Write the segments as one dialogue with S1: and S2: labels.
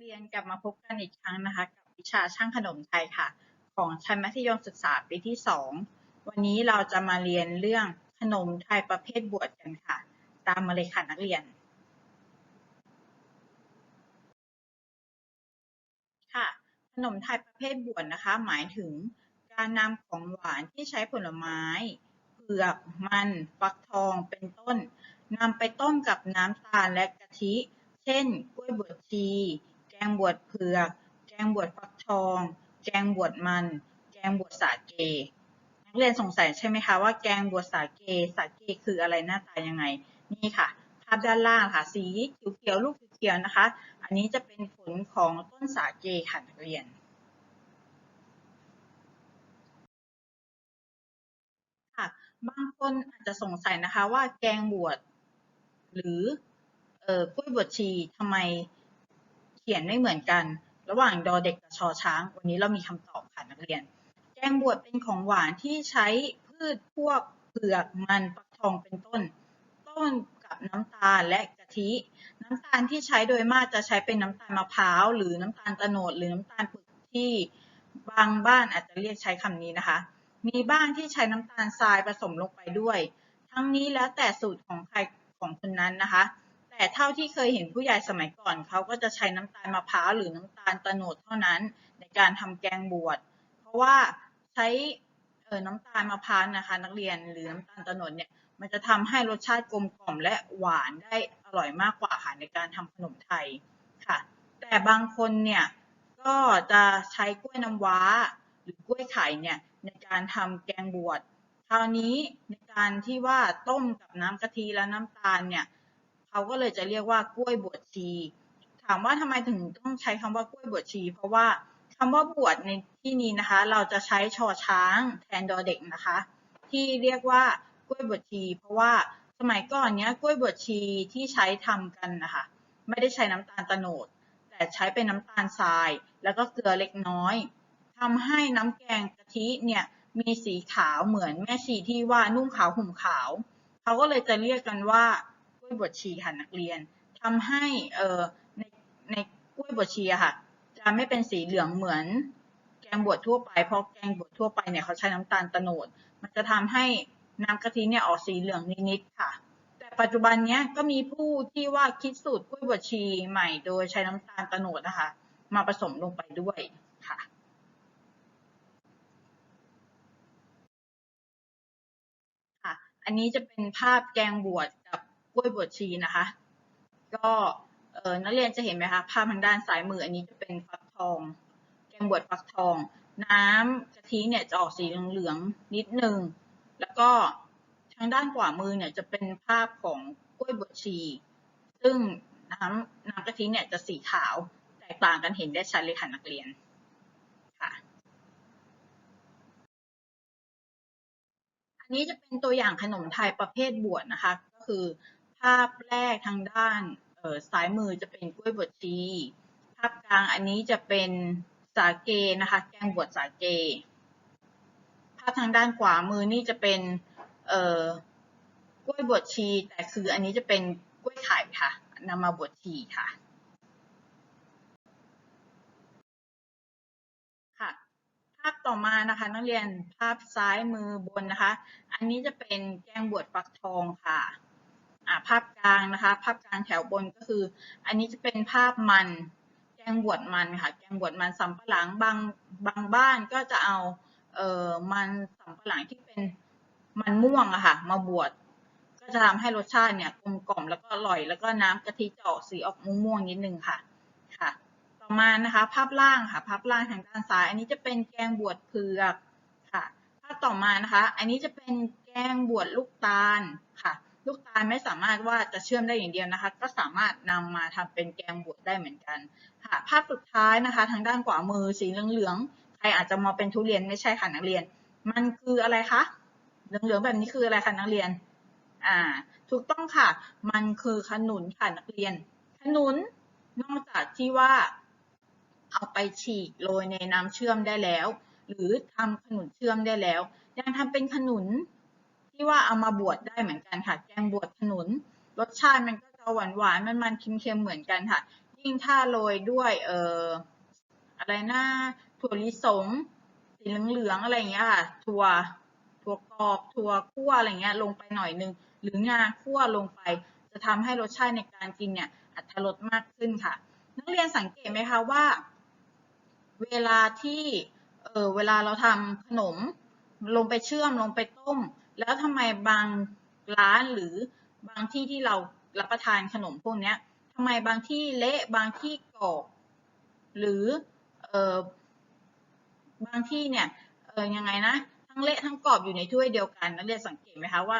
S1: เรียนกลับมาพบกันอีกครั้งนะคะ กับวิชาช่างขนมไทยค่ะ ของชั้นมัธยมศึกษาปีที่ 2 วันนี้เราจะมาเรียนเรื่องขนมไทยประเภทบวชกันค่ะ ตามมาเลยค่ะนักเรียน ค่ะ ขนมไทยประเภทบวชนะคะ หมายถึงการนำของหวานที่ใช้ผลไม้เผือกมันฟักทองเป็นต้นนำไปต้มกับน้ำตาลและกะทิ เช่น กล้วยบวชชี งบวชเผือก แกงบวชฟักทอง แกงบวชมัน แกงบวชสาเก นักเรียนสงสัยใช่ไหมคะว่าแกงบวชสาเก สาเกคืออะไรหน้าตายังไง นี่ค่ะ ภาพด้านล่างค่ะ สีเขียวๆ ลูกเขียวๆนะคะ อันนี้จะเป็นผลของต้นสาเกค่ะนักเรียนค่ะบางคนอาจจะสงสัยนะคะว่าแกงบวชหรือเอ่อกล้วยบวชชีทำไม ขียนไม่เหมือนกัน ระหว่างดอเด็กกับชอช้าง วันนี้เรามีคำตอบค่ะนักเรียน แกงบวชเป็นของหวานที่ใช้พืชพวกเผือกมันฟักทองเป็นต้น ต้นกับน้ำตาลและกะทิ น้ำตาลที่ใช้โดยมากจะใช้เป็นน้ำตาลมะพร้าว หรือน้ำตาลตะโนดหรือน้ำตาลปึกที่บางบ้านอาจจะเรียกใช้คำนี้นะคะ มีบ้านที่ใช้น้ำตาลทรายผสมลงไปด้วย ทั้งนี้แล้วแต่สูตรของใครของคนนั้นนะคะ แต่เท่าที่เคยเห็นผู้ใหญ่สมัยก่อนเขาก็จะใช้น้ำตาลมะพร้าวหรือน้ำตาลตะโนดเท่านั้นในการทำแกงบวช เพราะว่าใช้เอ่อน้ำตาลมะพร้าวนะคะ นักเรียนหรือน้ำตาลตะโนดเนี่ยมันจะทำให้รสชาติกลมกล่อมและหวานได้อร่อยมากกว่าค่ะในการทำขนมไทยค่ะ แต่บางคนเนี่ยก็จะใช้กล้วยน้ำว้า หรือกล้วยไข่เนี่ยในการทำแกงบวชคราวนี้ในการที่ว่าต้มกับน้ำกะทิและน้ำตาลเนี่ย เขาก็เลยจะเรียกว่ากล้วยบวชชี ถามว่าทำไมถึงต้องใช้คำว่ากล้วยบวชชี เพราะว่าคำว่าบวชในที่นี้นะคะ เราจะใช้ชอช้างแทนดอเด็กนะคะ ที่เรียกว่ากล้วยบวชชี เพราะว่าสมัยก่อนเนี้ยกล้วยบวชชีที่ใช้ทำกันนะคะไม่ได้ใช้น้ำตาลตะโนด แต่ใช้เป็นน้ำตาลทราย แล้วก็เกลือเล็กน้อยทำให้น้ำแกงกะทิเนี่ยมีสีขาวเหมือนแม่ชีที่ว่านุ่งขาวห่มขาว เขาก็เลยจะเรียกกันว่า วยบวชชีค่ะนักเรียนทำให้เอ่อในในกล้วยบวชชีค่ะ จะไม่เป็นสีเหลืองเหมือนแกงบวชทั่วไปเพราะแกงบวชทั่วไปเนี่ยเขาใช้น้ำตาลตะโนด มันจะทำให้น้ำกะทิเนี่ยออกสีเหลืองนิดๆค่ะ แต่ปัจจุบันเนี้ยก็มีผู้ที่ว่าคิดสูตรกล้วยบวชชีใหม่โดยใช้น้ำตาลตะโนดนะคะ มาผสมลงไปด้วยค่ะค่ะ อันนี้จะเป็นภาพแกงบวช กล้วยบวชชีนะคะ ก็นักเรียนจะเห็นไหมคะภาพทางด้านซ้ายมืออันนี้จะเป็นฟักทอง แกงบวชฟักทอง น้ำกะทิเนี่ยจะออกสีเหลืองๆนิดนึงแล้วก็ทางด้านขวามือเนี่ยจะเป็นภาพของกล้วยบวชชี ซึ่งน้ำน้ำกะทิเนี่ยจะสีขาวแตกต่างกันเห็นได้ชัดเลยค่ะนักเรียนค่ะอันนี้จะเป็นตัวอย่างขนมไทยประเภทบวชนะคะ ก็คือ ภาพแรกทางด้านซ้ายมือจะเป็นกล้วยบวชชี ภาพกลางอันนี้จะเป็นสาเกนะคะ แกงบวชสาเก ภาพทางด้านขวามือนี่จะเป็นกล้วยบวชชี แต่คืออันนี้จะเป็นกล้วยไข่ค่ะนำมาบวชชีค่ะค่ะภาพต่อมานะคะ นักเรียนภาพซ้ายมือบนนะคะ อันนี้จะเป็นแกงบวชฟักทองค่ะ ภาพกลางนะคะ ภาพกลางแถวบนก็คือ อันนี้จะเป็นภาพมัน แกงบวชมันค่ะ แกงบวชมันสำปะหลังบางบางบ้านก็จะเอาเอ่อมันสำปะหลังที่เป็นมันม่วงอะค่ะ มาบวชก็จะทำให้รสชาติเนี่ยกลมกล่อมแล้วก็อร่อย แล้วก็น้ำกะทิจะออกสีออกม่วงๆนิดนึงค่ะค่ะ ต่อมานะคะ ภาพล่างค่ะภาพล่างทางด้านซ้าย อันนี้จะเป็นแกงบวชเผือกค่ะภาพต่อมานะคะ อันนี้จะเป็นแกงบวชลูกตาลค่ะ ลูกตาลไม่สามารถว่าจะเชื่อมได้อย่างเดียวนะคะ ก็สามารถนำมาทำเป็นแกงบวชได้เหมือนกันค่ะภาพสุดท้ายนะคะ ทางด้านขวามือสีเหลืองๆใครอาจจะมองเป็นทุเรียนไม่ใช่ค่ะนักเรียน มันคืออะไรคะเหลืองๆแบบนี้คืออะไรคะนักเรียนอ่าถูกต้องค่ะ มันคือขนุนค่ะนักเรียน ขนุนนอกจากที่ว่าเอาไปฉีกโรยในน้ำเชื่อมได้แล้ว หรือทำขนุนเชื่อมได้แล้ว ยังทำเป็นขนุน ที่ว่าเอามาบวชได้เหมือนกันค่ะ แกงบวชขนุน รสชาติมันก็จะหวานหวานมันมันๆเค็มๆเหมือนกันค่ะ ยิ่งถ้าโรยด้วยเอ่ออะไรนะถั่วลิสงสีเหลืองๆอะไรอย่างเงี้ยค่ะถั่วถั่วกรอบถั่วคั่วอะไรเงี้ยลงไปหน่อยนึง หรืองาคั่วลงไป จะทำให้รสชาติในการกินเนี่ยอรรถรสมากขึ้นค่ะ นักเรียนสังเกตไหมคะว่า เวลาที่เออเวลาเราทำขนม ลงไปเชื่อมลงไปต้ม แล้วทำไมบางร้านหรือบางที่ที่เรารับประทานขนมพวกเนี้ยทำไมบางที่เละบางที่กรอบหรือเออบางที่เนี่ยเออยังไงนะทั้งเละทั้งกรอบอยู่ในถ้วยเดียวกันนักเรียนสังเกตไหมคะว่า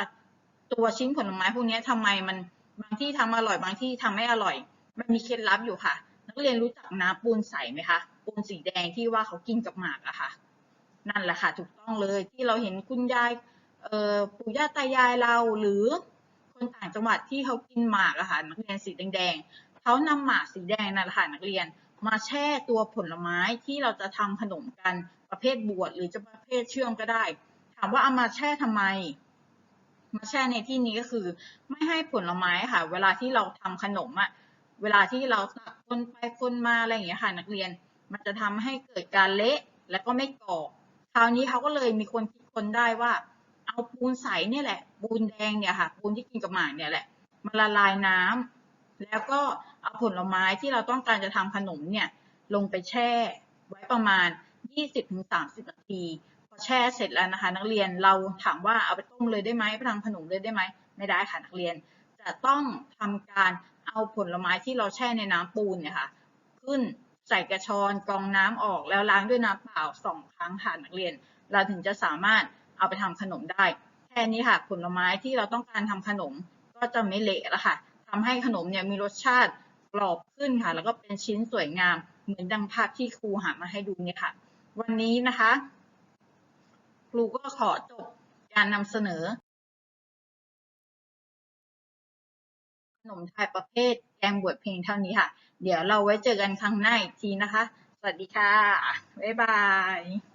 S1: ตัวชิ้นผลไม้พวกเนี้ยทำไมมันบางที่ทำอร่อยบางที่ทำไม่อร่อย มันมีเคล็ดลับอยู่ค่ะ นักเรียนรู้จักน้ำปูนใสไหมคะปูนสีแดงที่ว่าเขากินกับหมากอะค่ะ นั่นแหละค่ะ ถูกต้องเลยที่เราเห็นคุณยาย ปู่ย่าตายายเราหรือคนต่างจังหวัดที่เขากินหมากอะค่ะนักเรียนสีแดงๆเขานำหมากสีแดงนั่นแหละค่ะนักเรียนมาแช่ตัวผลไม้ที่เราจะทำขนมกันประเภทบวชหรือจะประเภทเชื่อมก็ได้ ถามว่าเอามาแช่ทำไม มาแช่ในที่นี้ก็คือ ไม่ให้ผลไม้ค่ะ เวลาที่เราทำขนมอะเวลาที่เราตักคนไปคนมาอะไรอย่างเงี้ยค่ะ นักเรียนมันจะทำให้เกิดการเละและก็ไม่กรอบคราวนี้เขาก็เลยมีคนคิดคนได้ว่า เอาปูนใสเนี่ยแหละ ปูนแดงเนี่ยค่ะ ปูนที่กินกับหมากเนี่ยแหละ มาละลายน้ำแล้วก็เอาผลไม้ที่เราต้องการจะทำขนมเนี่ยลงไปแช่ ไว้ประมาณ 20-30 นาที พอแช่เสร็จแล้วนะคะ นักเรียนเราถามว่าเอาไปต้มเลยได้ไหมไปทำขนมเลยได้ไหมไม่ได้ค่ะนักเรียน จะต้องทำการเอาผลไม้ที่เราแช่ในน้ำปูนเนี่ยค่ะ ขึ้นใส่กระชอนกรองน้ำออกแล้วล้างด้วยน้ำเปล่าสองครั้งค่ะนักเรียน เราถึงจะสามารถ เอาไปทำขนมได้ แค่นี้ค่ะ ผลไม้ที่เราต้องการทำขนมก็จะไม่เละแล้วค่ะทำให้ขนมเนี่ยมีรสชาติกรอบขึ้นค่ะ แล้วก็เป็นชิ้นสวยงาม เหมือนดังภาพที่ครูหามาให้ดูเนี่ยค่ะ วันนี้นะคะ ครูก็ขอจบการนำเสนอ ขนมไทยประเภทแกงบวชเพลงเท่านี้ค่ะ เดี๋ยวเราไว้เจอกันครั้งหน้าอีกทีนะคะ สวัสดีค่ะ บ๊ายบาย